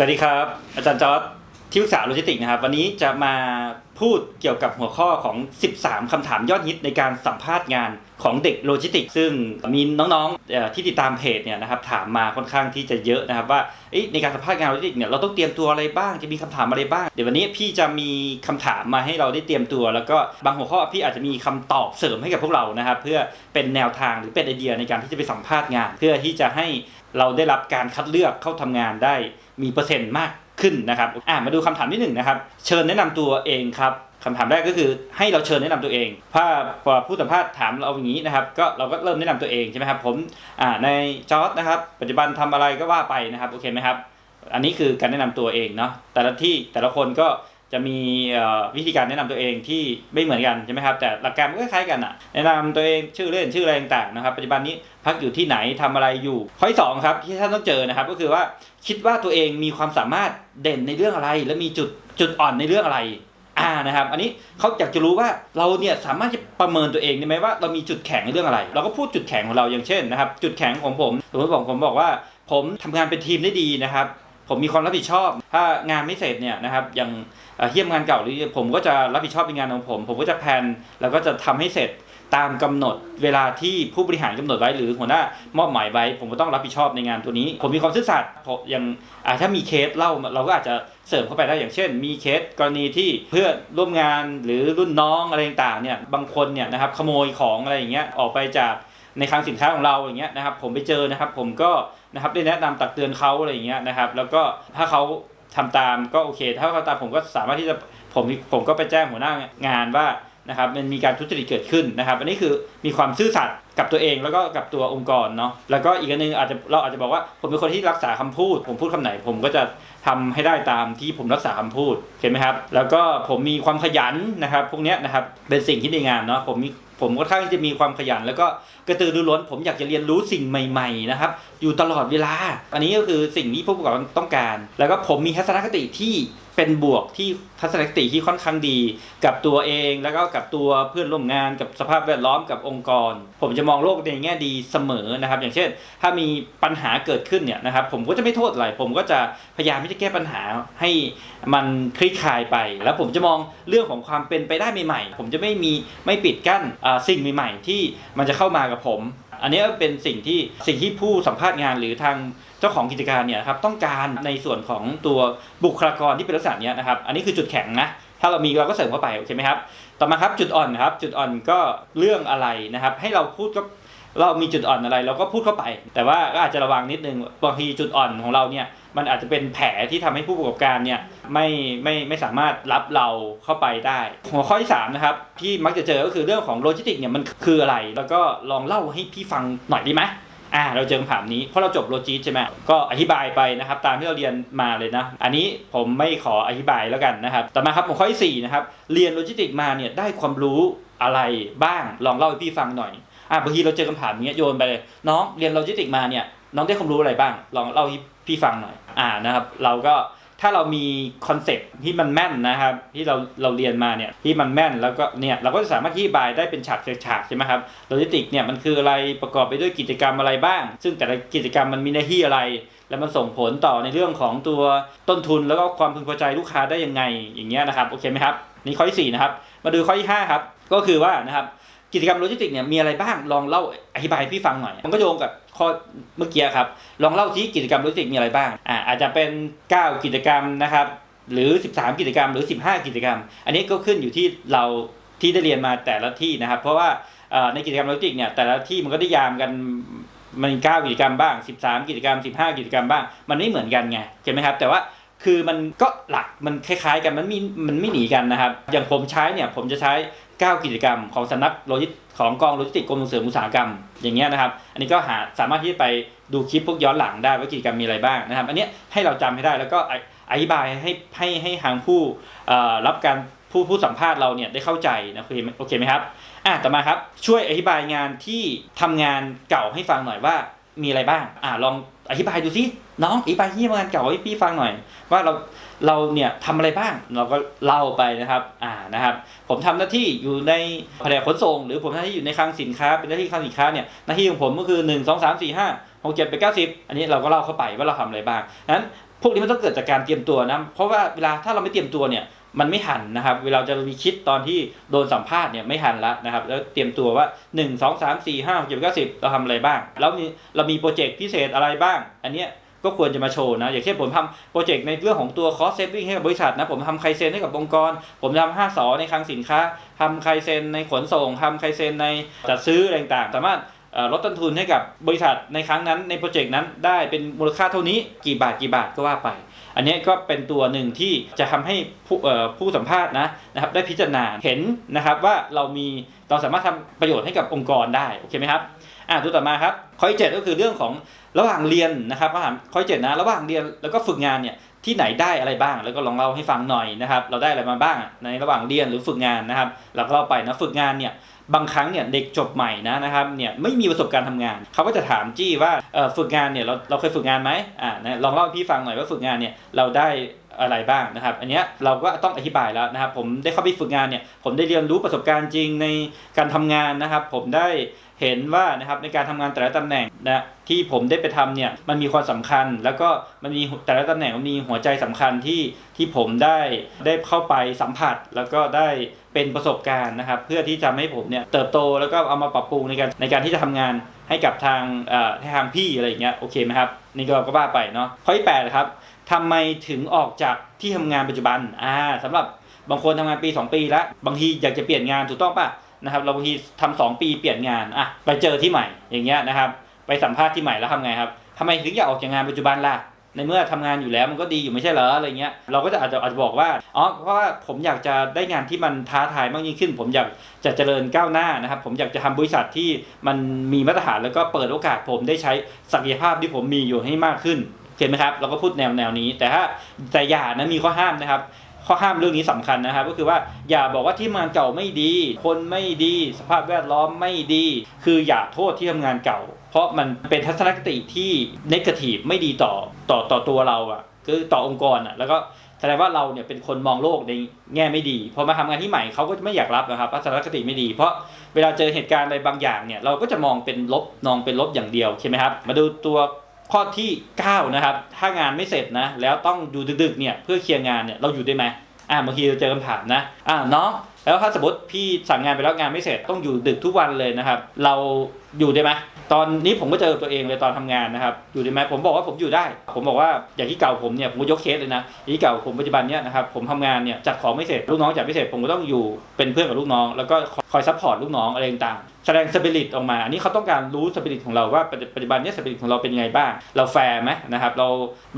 สวัสดีครับ อาจารย์จอร์ดที่ปรึกษาโลจิสติกส์นะครับ วันนี้จะมาพูดเกี่ยวกับหัวข้อของ 13คำถามยอดฮิตในการสัมภาษณ์งานของเด็กโลจิสติกส์ซึ่งมีน้องๆที่ติดตามเพจเนี่ยนะครับถามมาค่อนข้างที่จะเยอะนะครับว่าในการสัมภาษณ์งานโลจิสติกส์เนี่ยเราต้องเตรียมตัวอะไรบ้างจะมีคำถามอะไรบ้าง เดี๋ยววันนี้พี่จะมีคำถามมาให้เราได้เตรียมตัว แล้วก็บางหัวข้อพี่อาจจะมีคำตอบเสริมให้กับพวกเรานะครับเพื่อเป็นแนวทางหรือเป็นไอเดียในการที่จะไปสัมภาษณ์งาน เพื่อที่จะให้เราได้รับการคัดเลือกเข้าทำงานได้ มีเปอร์เซ็นต์มากขึ้นนะครับอ่ามาดูคำถามที่หนึ่งนะครับเชิญแนะนำตัวเองครับคำถามแรกก็คือให้เราเชิญแนะนำตัวเอง ถ้าพอผู้สัมภาษณ์ถามเราอย่างนี้นะครับ ก็เราก็เริ่มแนะนำตัวเองใช่ไหมครับผมอ่าในจอร์ดนะครับ ปัจจุบันทำอะไรก็ว่าไปนะครับโอเคไหมครับ อันนี้คือการแนะนำตัวเองเนาะแต่ละที่แต่ละคนก็ จะมีวิธีการแนะนำตัวเองที่ไม่เหมือนกันใช่ไหมครับแต่หลักการมันก็คล้ายกันอะแนะนำตัวเองชื่อเล่นชื่ออะไรต่างๆนะครับปัจจุบันนี้พักอยู่ที่ไหนทำอะไรอยู่ข้อที่สองครับที่ท่านต้องเจอนะครับก็คือว่าคิดว่าตัวเองมีความสามารถเด่นในเรื่องอะไร และมีจุดจุดอ่อนในเรื่องอะไรอ่านะครับอันนี้เขาอยากจะรู้ว่าเราเนี่ยสามารถจะประเมินตัวเองได้ไหมว่าเรามีจุดแข็งในเรื่องอะไร เราก็พูดจุดแข็งของเราอย่างเช่นนะครับจุดแข็งของผมสมมติบอกผมบอกว่า ผมทำงานเป็นทีมได้ดีนะครับ ผมมีความรับผิดชอบ ถ้างานไม่เสร็จเนี่ยนะครับอย่างเอ่อเยี่ยมงานเก่าหรือผมก็จะรับผิดชอบในงานของผม ผมก็จะแพนแล้วก็จะทำให้เสร็จตามกำหนดเวลาที่ผู้บริหารกำหนดไว้หรือหัวหน้ามอบหมายไว้ ผมก็ต้องรับผิดชอบในงานตัวนี้ ผมมีความซื่อสัตย์อย่างถ้ามีเคสเล่าเราก็อาจจะเสริมเข้าไปได้อย่างเช่น มีเคสกรณีที่เพื่อนร่วมงานหรือรุ่นน้องอะไรต่างเนี่ยบางคนเนี่ยนะครับขโมยของอะไรอย่างเงี้ยออกไปจากในคลังสินค้าของเราอย่างเงี้ยนะครับผมไปเจอนะครับผมก็ นะครับได้แนะนำตักเตือนเขาอะไรอย่างเงี้ยนะครับ แล้วก็ถ้าเขาทำตามก็โอเค ถ้าเขาตามผมก็สามารถที่จะผมผมก็ไปแจ้งหัวหน้างานว่านะครับมันมีการทุจริตเกิดขึ้นนะครับ อันนี้คือมีความซื่อสัตย์ กับตัวเองแล้วก็กับตัวองค์กรเนาะแล้วก็อีกอันนึงอาจจะเราอาจจะบอกว่าผมเป็นคนที่รักษาคำพูด ผมพูดคำไหน ผมก็จะทำให้ได้ตามที่ผมรักษาคำพูดเห็นไหมครับ แล้วก็ผมมีความขยันนะครับ พวกเนี้ยนะครับเป็นสิ่งที่ดีงามเนาะผมมีผมก็ค่อนข้างจะมีความขยัน แล้วก็กระตือรือร้น ผมอยากจะเรียนรู้สิ่งใหม่ๆนะครับอยู่ตลอดเวลา อันนี้ก็คือสิ่งที่ผู้ประกอบการต้องการ แล้วก็ผมมีทัศนคติที่ เป็นบวกที่ทัศนคติที่ค่อนข้างดี กับตัวเองแล้วก็กับตัวเพื่อนร่วมงานกับสภาพแวดล้อมกับองค์กร ผมจะมองโลกในแง่ดีเสมอนะครับ อย่างเช่น ถ้ามีปัญหาเกิดขึ้นเนี่ยนะครับ ผมก็จะไม่โทษอะไร ผมก็จะพยายามที่จะแก้ปัญหาให้มันคลี่คลายไป แล้วผมจะมองเรื่องของความเป็นไปได้ใหม่ๆผมจะไม่มีไม่ปิดกั้นสิ่งใหม่ ๆ ที่มันจะเข้ามากับผม อันนี้ก็เป็นสิ่งที่สิ่งที่ผู้สัมภาษณ์งานหรือทางเจ้าของกิจการเนี่ยครับต้องการในส่วนของตัวบุคลากรที่เป็นลักษณะเนี้ยนะครับอันนี้คือจุดแข็งนะถ้าเรามีเราก็เสริมเข้าไปโอเคไหมครับต่อมาครับจุดอ่อนครับจุดอ่อนก็เรื่องอะไรนะครับ ให้เราพูดก็เรามีจุดอ่อนอะไร เราก็พูดเข้าไป แต่ว่าก็อาจจะระวังนิดนึงบางทีจุดอ่อนของเราเนี่ย มันอาจจะเป็นแผลที่ทำให้ผู้ประกอบการเนี่ยไม่ไม่ไม่สามารถรับเราเข้าไปได้ หัวข้อที่สามนะครับที่มักจะเจอก็คือเรื่องของโลจิสติกเนี่ยมันคืออะไร แล้วก็ลองเล่าให้พี่ฟังหน่อยดีไหมอ่าเราเจอคำถามนี้เพราะเราจบโลจิสใช่ไหมก็อธิบายไปนะครับตามที่เราเรียนมาเลยนะ อันนี้ผมไม่ขออธิบายแล้วกันนะครับต่อมาครับหัวข้อที่สี่นะครับเรียนโลจิสติกมาเนี่ยได้ความรู้อะไรบ้างลองเล่าให้พี่ฟังหน่อยอ่าบางทีเราเจอคำถามอย่างเงี้ยโยนไปเลยน้องเรียนโลจิสติกมาเนี่ยน้องได้ความรู้อะไรบ้าง ลองเล่าให้พี่ฟังหน่อย อ่านะครับ เราก็ถ้าเรามีคอนเซ็ปที่มันแม่นนะครับ ที่เราเราเรียนมาเนี่ยที่มันแม่นแล้วก็เนี่ยเราก็จะสามารถอธิบายได้เป็นฉากฉากๆใช่ไหมครับโลจิสติกเนี่ยมันคืออะไรประกอบไปด้วยกิจกรรมอะไรบ้าง ซึ่งแต่ละกิจกรรมมันมีหน้าที่อะไร แล้วมันส่งผลต่อในเรื่องของตัวต้นทุนแล้วก็ความพึงพอใจลูกค้าได้ยังไงอย่างเงี้ยนะครับโอเคไหมครับนี่ข้อที่สี่นะครับมาดูข้อที่ห้าครับก็คือว่านะครับ กิจกรรมโลจิสติกเนี่ยมีอะไรบ้างลองเล่าอธิบายให้พี่ฟังหน่อย มันก็โยงกับข้อเมื่อกี้ครับลองเล่าที่กิจกรรมโลจิสติกมีอะไรบ้างอ่าอาจจะเป็น 9 กิจกรรมนะครับหรือ 13 กิจกรรมหรือ 15 กิจกรรม อันนี้ก็ขึ้นอยู่ที่เราที่ได้เรียนมาแต่ละที่นะครับ เพราะว่าในกิจกรรมโลจิสติกเนี่ยแต่ละที่มันก็ได้ยามกันมัน9กิจกรรมบ้าง 13 กิจกรรม 15 กิจกรรมบ้าง มันไม่เหมือนกันไงใช่ไหมครับ แต่ว่าคือมันก็หลักมันคล้ายๆ กันมันมีมันไม่หนีกันนะครับ อย่างผมใช้เนี่ยผมจะใช้ 9 กิจกรรมของสำนักโลจิสของกองโลจิสติกกรมส่งเสริมอุตสาหกรรมอย่างเงี้ยนะครับ อันนี้ก็หาสามารถที่จะไปดูคลิปพวกย้อนหลังได้ว่ากิจกรรมมีอะไรบ้างนะครับ อันนี้ให้เราจำให้ได้แล้วก็อธิบายให้ให้ให้ทางผู้รับการผู้ผู้สัมภาษณ์เราเนี่ยได้เข้าใจนะโอเคไหมโอเคไหมครับอะต่อมาครับช่วยอธิบายงานที่ทำงานเก่าให้ฟังหน่อยว่ามีอะไรบ้างอะลอง อธิบายดูสิน้องอธิบายที่งานเก่าให้พี่ฟังหน่อย ว่าเราเราเนี่ยทำอะไรบ้างเราก็เล่าไปนะครับอ่านะครับ ผมทำหน้าที่อยู่ในแผนกขนส่ง หรือผมทำหน้าที่อยู่ในคลังสินค้า เป็นหน้าที่คลังสินค้าเนี่ยหน้าที่ของผมก็คือ1 2 3 4 5 6 7 8 9 10อันนี้เราก็เล่าเข้าไปว่าเราทำอะไรบ้างนั้นพวกนี้มันต้องเกิดจากการเตรียมตัวนะเพราะว่าเวลาถ้าเราไม่เตรียมตัวเนี่ย มันไม่ทันนะครับ เวลาจะมีคิดตอนที่โดนสัมภาษณ์เนี่ยไม่ทันละนะครับ แล้วเตรียมตัวว่า 1 2 3 4 5 6 7 9 10เราทำอะไรบ้าง แล้วมีเรามีโปรเจกต์พิเศษอะไรบ้าง อันเนี้ยก็ควรจะมาโชว์นะ อย่างเช่นผมทำโปรเจกต์ในเรื่องของตัว cost saving ให้กับบริษัทนะ ผมทำไคเซนให้กับองค์กร ผมทำ5สอในคลังสินค้าทำไคเซนในขนส่งทำไคเซนในจัดซื้ออะไรต่างๆสามารถ ลดต้นทุนให้กับบริษัทในครั้งนั้นในโปรเจกต์นั้นได้เป็นมูลค่าเท่านี้กี่บาทกี่บาทก็ว่าไป อันนี้ก็เป็นตัวหนึ่งที่จะทำให้ผู้ผู้สัมภาษณ์นะนะครับได้พิจารณาเห็นนะครับว่าเรามีเราสามารถทำประโยชน์ให้กับองค์กรได้โอเคไหมครับอะตัวต่อมาครับข้อที่เจ็ดก็คือเรื่องของระหว่างเรียนนะครับข้อที่เจ็ดนะระหว่างเรียนแล้วก็ฝึกงานเนี่ยที่ไหนได้อะไรบ้าง แล้วก็ลองเล่าให้ฟังหน่อยนะครับ เราได้อะไรมาบ้างในระหว่างเรียนหรือฝึกงานนะครับเราก็เล่าไปนะฝึกงานเนี่ย บางครั้งเนี่ยเด็กจบใหม่นะนะครับเนี่ยไม่มีประสบการณ์ทำงาน เขาก็จะถามจี้ว่าฝึกงานเนี่ยเราเราเคยฝึกงานไหมอ่านะลองเล่าให้พี่ฟังหน่อยว่าฝึกงานเนี่ยเราได้อะไรบ้างนะครับ อันเนี้ยเราก็ต้องอธิบายแล้วนะครับ ผมได้เข้าไปฝึกงานเนี่ยผมได้เรียนรู้ประสบการณ์จริงในการทำงานนะครับ ผมได้ เห็นว่านะครับในการทำงานแต่ละตำแหน่งนะที่ผมได้ไปทำเนี่ยมันมีความสำคัญ แล้วก็มันมีแต่ละตำแหน่งมันมีหัวใจสำคัญที่ที่ผมได้ได้เข้าไปสัมผัส แล้วก็ได้เป็นประสบการณ์นะครับ เพื่อที่จะให้ผมเนี่ยเติบโตแล้วก็เอามาปรับปรุงในการในการที่จะทำงานให้กับทางเอ่ทางพี่อะไรอย่างเงี้ยโอเคไหมครับนี่ก็ก็ว่าไปเนาะข้อที่แปดครับทำไมถึงออกจากที่ทำงานปัจจุบันอ่าสำหรับบางคนทำงานปี 2 ปีแล้ว บางทีอยากจะเปลี่ยนงานถูกต้องป่ะ นะครับเราบางทีทำสองปีเปลี่ยนงานอะไปเจอที่ใหม่อย่างเงี้ยนะครับ ไปสัมภาษณ์ที่ใหม่แล้วทำไงครับทำไมถึงอยากออกจากงานปัจจุบันล่ะในเมื่อทำงานอยู่แล้วมันก็ดีอยู่ไม่ใช่เหรออะไรเงี้ยเราก็จะอาจจะอาจจะบอกว่าอ๋อเพราะว่าผมอยากจะได้งานที่มันท้าทายมากยิ่งขึ้น ผมอยากจะเจริญก้าวหน้านะครับ ผมอยากจะทำบริษัทที่มันมีมาตรฐานแล้วก็เปิดโอกาสผมได้ใช้ศักยภาพที่ผมมีอยู่ให้มากขึ้นเห็นไหมครับเราก็พูดแนวแนวนี้ แต่ถ้าแต่อย่านะมีข้อห้ามนะครับ ข้อห้ามเรื่องนี้สำคัญนะครับก็คือว่าอย่าบอกว่าที่ทำงานเก่าไม่ดี คนไม่ดี สภาพแวดล้อมไม่ดี คืออย่าโทษที่ทำงานเก่า เพราะมันเป็นทัศนคติที่นกาทีฟไม่ดีต่อต่อต่อตัวเราอะคือต่อองค์กรอะแล้วก็แสดงว่าเราเนี่ยเป็นคนมองโลกในแง่ไม่ดีพอมาทำงานที่ใหม่เขาก็จะไม่อยากรับนะครับทัศนคติไม่ดี เพราะเวลาเจอเหตุการณ์อะไรบางอย่างเนี่ยเราก็จะมองเป็นลบมองเป็นลบอย่างเดียวใช่ไหมครับมาดูตัว ข้อที่9นะครับถ้างานไม่เสร็จนะ แล้วต้องอยู่ดึกๆเนี่ยเพื่อเคลียร์งานเนี่ยเราอยู่ได้ไหมอ่าบางทีเราเจอคำถามนะอ่าน้องแล้วถ้าสมมติพี่สั่งงานไปแล้วงานไม่เสร็จต้องอยู่ดึกทุกวันเลยนะครับ เราอยู่ได้ไหมตอนนี้ผมก็เจอตัวเองเลยตอนทำงานนะครับ อยู่ได้ไหมผมบอกว่าผมอยู่ได้ ผมบอกว่าอย่างที่เก่าผมเนี่ยผมก็ยกเคสเลยนะอย่างที่เก่าผมปัจจุบันเนี่ยนะครับผมทำงานเนี่ยจัดของไม่เสร็จลูกน้องจัดไม่เสร็จผมก็ต้องอยู่เป็นเพื่อนกับลูกน้อง แล้วก็คอยซัพพอร์ตลูกน้องอะไรต่าง แสดงสปิริตออกมา อันนี้เขาต้องการรู้สปิริตของเราว่าปัจจุบันนี่ยสปิริตของเราเป็นยังไงบ้าง เราแฟร์ไหมนะครับ เรา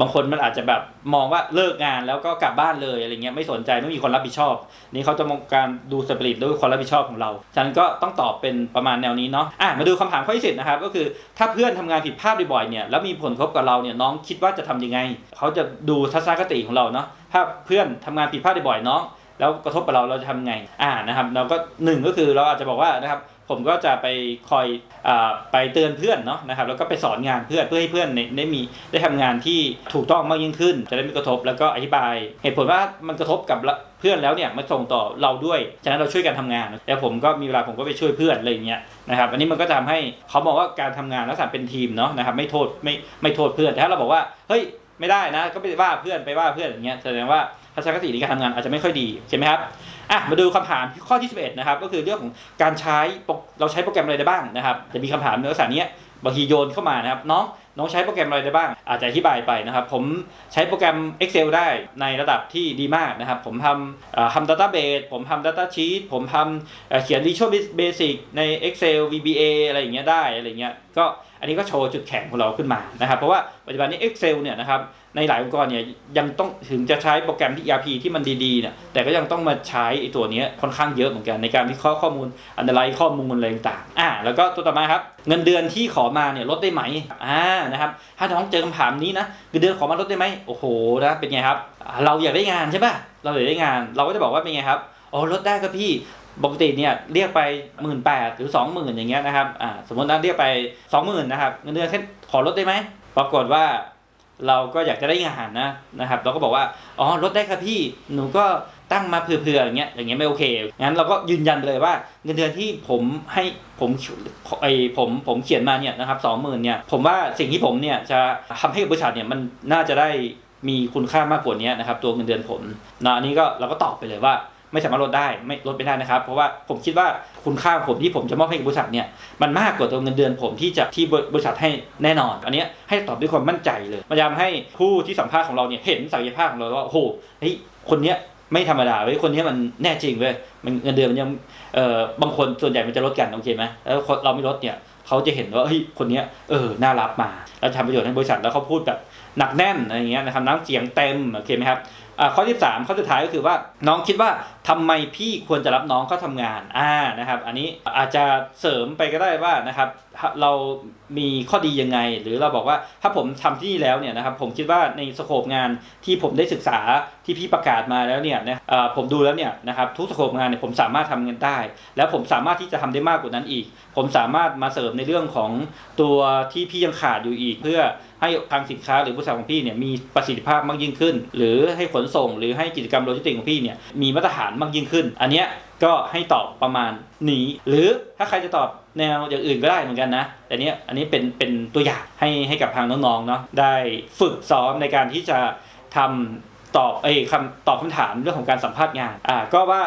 บางคนมันอาจจะแบบมองว่าเลิกงานแล้วก็กลับบ้านเลยอะไรเงี้ยไม่สนใจไม่มีคนรับผิดชอบ นี่เขาจะมองการดูสปิริตด้วยความรับผิดชอบของเรา ฉะนั้นก็ต้องตอบเป็นประมาณแนวนี้เนาะ อะมาดูคำถามข้อที่สิบนะครับก็คือถ้าเพื่อนทำงานผิดพลาดบ่อยๆเนี่ยแล้วมีผลกระทบกับเราเนี่ยน้องคิดว่าจะทำยังไง เขาจะดูทัศนคติของเราเนาะ ถ้าเพื่อนทำงานผิดพลาดบ่อยๆน้องแล้วกระทบกับเราเราจะทำไง อ่านะครับ เราก็หนึ่งก็คือเราอาจจะบอกว่านะครับ ผมก็จะไปคอยอไปเตือนเพื่อนเนาะนะครับแล้วก็ไปสอนงานเพื่อนเพื่อให้เพื่อนได้มีได้ทำงานที่ถูกต้องมากยิ่งขึ้น จะได้ไม่กระทบแล้วก็อธิบาย เหตุผลว่ามันกระทบกับเพื่อนแล้วเนี่ยมันส่งต่อเราด้วย ฉะนั้นเราช่วยกันทำงานแล้วผมก็มีเวลาผมก็ไปช่วยเพื่อนอะไรเงี้ยนะครับอันนี้มันก็จะทำให้เขามองว่าการทำงานลักษณะเป็นทีมเนาะนะครับไม่โทษไม่ไม่โทษเพื่อนแต่ถ้าเราบอกว่าเฮ้ยไม่ได้นะก็ไปว่าเพื่อนไปว่าเพื่อนอย่างเงี้ยแสดงว่าทัศนคติในการทำงานอาจจะไม่ค่อยดีใช่ไหมครับ อะมาดูคำถามข้อที่ 11 นะครับ ก็คือเรื่องของการใช้เราใช้โปรแกรมอะไรได้บ้างนะครับ จะมีคำถามในลักษณะนี้บางทีโยนเข้ามานะครับน้องน้องใช้โปรแกรมอะไรได้บ้าง อาจจะอธิบายไปนะครับ ผมใช้โปรแกรม Excel ได้ในระดับที่ดีมากนะครับ ผมทำทำ Database ผมทำ Data Sheet ผมทำเอ่อเขียน Visual Basic ใน Excel VBA อะไรอย่างเงี้ยได้อะไรเงี้ยก็ อันนี้ก็โชว์จุดแข็งของเราขึ้นมานะครับ เพราะว่าปัจจุบันนี้ Excel เนี่ยนะครับในหลายองค์กรเนี่ยยังต้องถึงจะใช้โปรแกรมที่ ERP ที่มันดีๆเนี่ยแต่ก็ยังต้องมาใช้ไอ้ตัวนี้ค่อนข้างเยอะเหมือนกันในการวิเคราะห์ข้อมูลอันตรายข้อมูลอะไรต่างๆอ่าแล้วก็ตัวต่อมาครับเงินเดือนที่ขอมาเนี่ยลดได้ไหมอ่านะครับถ้าน้องเจอคำถามนี้นะเงินเดือนขอมาลดได้ไหมโอ้โหนะเป็นไงครับ เราอยากได้งานใช่ป่ะเราอยากได้งาน เราก็จะบอกว่าเป็นไงครับอ๋อลดได้ครับพี่ ปกติเนี่ยเรียกไปหมื่นแปดหรือสองหมื่นอย่างเงี้ยนะครับอ่าสมมตินะเรียกไปสองหมื่นนะครับเงินเดือนแค่ขอลดได้ไหมปรากฏว่าเราก็อยากจะได้งานนะนะครับ เราก็บอกว่าอ๋อลดได้ครับพี่หนูก็ตั้งมาเผื่อๆอย่างเงี้ยอย่างเงี้ยไม่โอเคงั้นเราก็ยืนยันเลยว่าเงินเดือนที่ผมให้ผมไอผมผมเขียนมาเนี่ยนะครับสองหมื่นเนี่ยผมว่าสิ่งที่ผมเนี่ยจะทำให้บริษัทเนี่ยมันน่าจะได้มีคุณค่ามากกว่านี้นะครับ ตัวเงินเดือนผมนะอันนี้ก็เราก็ตอบไปเลยว่า ไม่สามารถลดได้ไม่ลดไม่ได้นะครับ เพราะว่าผมคิดว่าคุณค่าของผมที่ผมจะมอบให้กับบริษัทเนี่ยมันมากกว่าตัวเงินเดือนผมที่จะที่บริษัทให้แน่นอน อันนี้ให้ตอบด้วยความมั่นใจเลยพยายามให้ผู้ที่สัมภาษณ์ของเราเนี่ยเห็นศักยภาพของเราว่าโอ้โหเฮ้ยคนเนี้ยไม่ธรรมดาเว้ยคนนี้มันแน่จริงเว้ยมันเงินเดือนมันยังเอ่อบางคนส่วนใหญ่มันจะลดกันโอเคไหมแล้วเราไม่ลดเนี่ยเขาจะเห็นว่าเฮ้ยคนเนี้ยเออน่ารับมา แล้วทำประโยชน์ให้บริษัทแล้วเขาพูดแบบหนักแน่นอะไรอย่างเงี้ยนะครับน้ำเสียงเต็มโอเคไหมครับ ข้อที่3ข้อสุดท้ายก็คือว่าน้องคิดว่าทำไมพี่ควรจะรับน้องเข้าทำงานอ่านะครับ อันนี้อาจจะเสริมไปก็ได้ว่านะครับ เรามีข้อดียังไง หรือเราบอกว่าถ้าผมทำที่นี่แล้วเนี่ยนะครับผมคิดว่าในสโคปงานที่ผมได้ศึกษาที่พี่ประกาศมาแล้วเนี่ยนะอ่อผมดูแล้วเนี่ยนะครับทุกสโคปงานเนี่ยผมสามารถทำเงินได้ แล้วผมสามารถที่จะทำได้มากกว่านั้นอีก ผมสามารถมาเสริมในเรื่องของตัวที่พี่ยังขาดอยู่อีก เพื่อให้ทางสินค้าหรือบริษัทของพี่เนี่ยมีประสิทธิภาพมากยิ่งขึ้น หรือให้ขนส่ง หรือให้กิจกรรมโลจิสติกส์ของพี่เนี่ยมีมาตรฐานมากยิ่งขึ้น อันเนี้ย ก็ให้ตอบประมาณนี้ หรือถ้าใครจะตอบแนวอย่างอื่นก็ได้เหมือนกันนะ แต่เนี้ยอันนี้เป็นเป็นตัวอย่างให้ให้กับทางน้องๆเนาะได้ฝึกซ้อมในการที่จะทำตอบไอ้คำตอบคำถามเรื่องของการสัมภาษณ์งานอ่าก็ว่า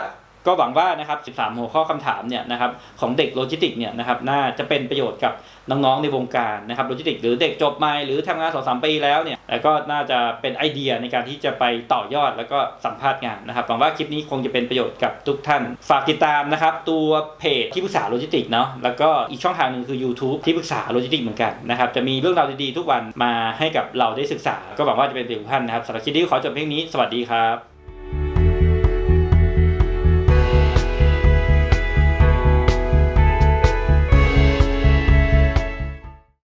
ก็หวังว่านะครับ 13 หัวข้อคำถามเนี่ยนะครับของเด็กโลจิสติกเนี่ยนะครับน่าจะเป็นประโยชน์กับน้องๆในวงการนะครับโลจิสติกหรือเด็กจบใหม่หรือทำงานสองสามปีแล้วเนี่ยแล้วก็น่าจะเป็นไอเดียในการที่จะไปต่อยอดแล้วก็สัมภาษณ์งานนะครับหวังว่าคลิปนี้คงจะเป็นประโยชน์กับทุกท่าน ฝากติดตามนะครับตัวเพจที่ปรึกษาโลจิสติกเนาะแล้วก็อีกช่องทางหนึ่งคือ YouTube ที่ปรึกษาโลจิสติกเหมือนกันนะครับจะมีเรื่องราวดีๆทุกวันมาให้กับเราได้ศึกษา ก็หวังว่าจะเป็นประโยชน์ท่านนะครับสำหรับคลิปนี้ขอจบเพียงนี้สวัสดีครับ